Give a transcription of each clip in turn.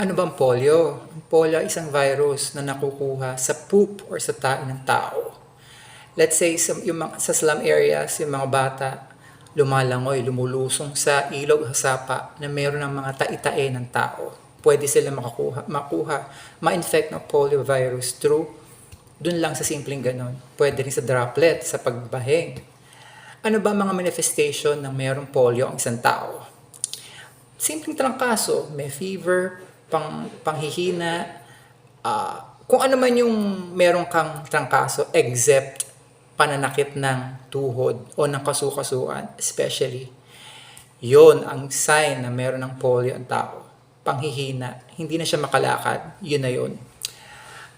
Ano bang polio? Ang polio ay isang virus na nakukuha sa poop or sa tae ng tao. Let's say sa, yung mga, sa slum areas, yung mga bata lumalangoy, lumulusom sa ilog o sapa na meron ng mga taitae ng tao. Pwede sila makakuha, makuha, ma-infect ng polio virus through dun lang sa simpleng ganon. Pwede rin sa droplet, sa pagbahing. Ano ba mga manifestation ng mayroong polio ang isang tao? simpleng trangkaso, may fever, pang, panghihina, ah, kung ano man yung meron kang trangkaso, except pananakit ng tuhod o ng kasukasuan, especially, yon ang sign na meron ng polio ang tao. Panghihina, hindi na siya makalakad, yun na yun.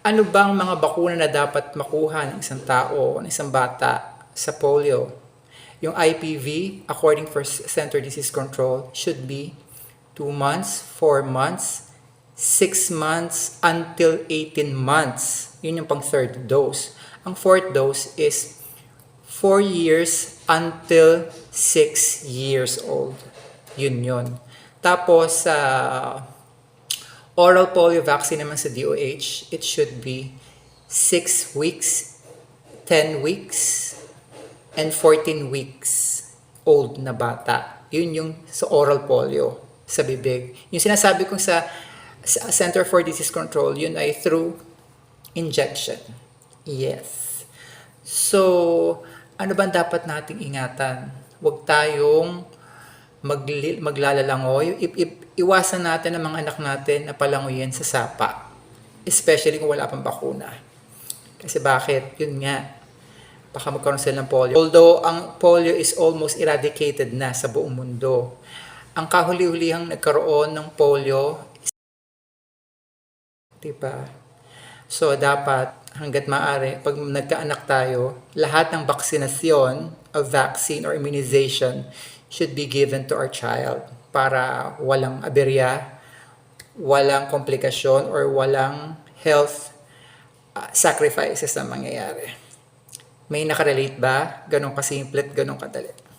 Ano bang mga bakuna na dapat makuha ng isang tao ng isang bata sa polio? Yung IPV, according for Center Disease Control, should be 2 months, 4 months, 6 months until 18 months. Yun yung pang third dose. Ang fourth dose is 4 years until 6 years old. Yun yun. Tapos, sa oral polio vaccine naman sa DOH, it should be 6 weeks, 10 weeks, and 14 weeks old na bata. Yun yung sa oral polio, sa bibig. Yung sinasabi kong sa, sa Center for Disease Control, yun ay through injection. Yes. So, ano ba dapat nating ingatan? Huwag tayong magli- maglalalangoy. I- i- iwasan natin ang mga anak natin na palangoyin sa sapa. Especially kung wala pang bakuna. Kasi bakit? Yun nga, baka magkaroon sila ng polio. Although ang polio is almost eradicated na sa buong mundo, ang kahuli-hulihang nagkaroon ng polio, diba? So, dapat hanggat maaari, pag nagkaanak tayo, lahat ng vaksinasyon of vaccine or immunization should be given to our child para walang aberya, walang komplikasyon, or walang health uh, sacrifices na mangyayari. May nakarelate ba? Ganon kasimple ganon kadali.